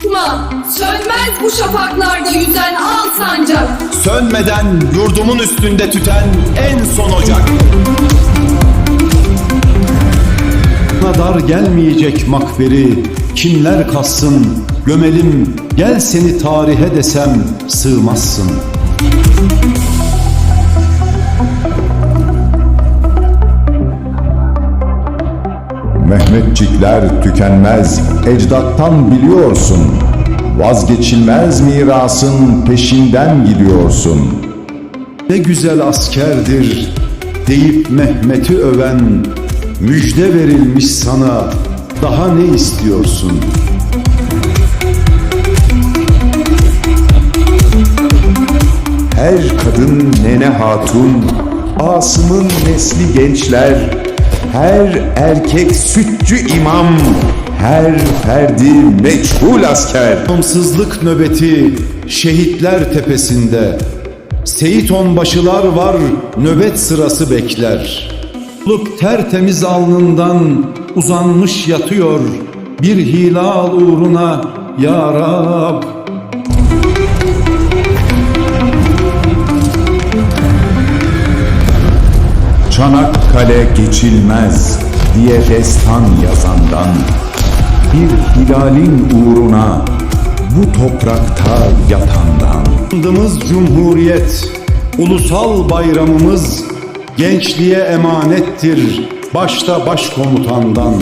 Sönmez bu şafaklarda yüzen al sancak. Sönmeden yurdumun üstünde tüten en son ocak. Dar gelmeyecek makberi kimler kassın gömelim gel seni tarihe desem sığmazsın. Mehmetçikler tükenmez, ecdattan biliyorsun. Vazgeçilmez mirasın peşinden gidiyorsun. Ne güzel askerdir deyip Mehmet'i öven müjde verilmiş sana daha ne istiyorsun? Her kadın nene hatun, Asım'ın nesli gençler, her erkek sütçü imam, her ferdi meçhul asker. Bağımsızlık nöbeti şehitler tepesinde. Seyit onbaşılar var nöbet sırası bekler. Luk tertemiz alnından uzanmış yatıyor. Bir hilal uğruna ya Rab Çanakkale geçilmez diye destan yazandan, bir hilalin uğruna bu toprakta yatandan. Andımız Cumhuriyet, ulusal bayramımız gençliğe emanettir başta başkomutandan.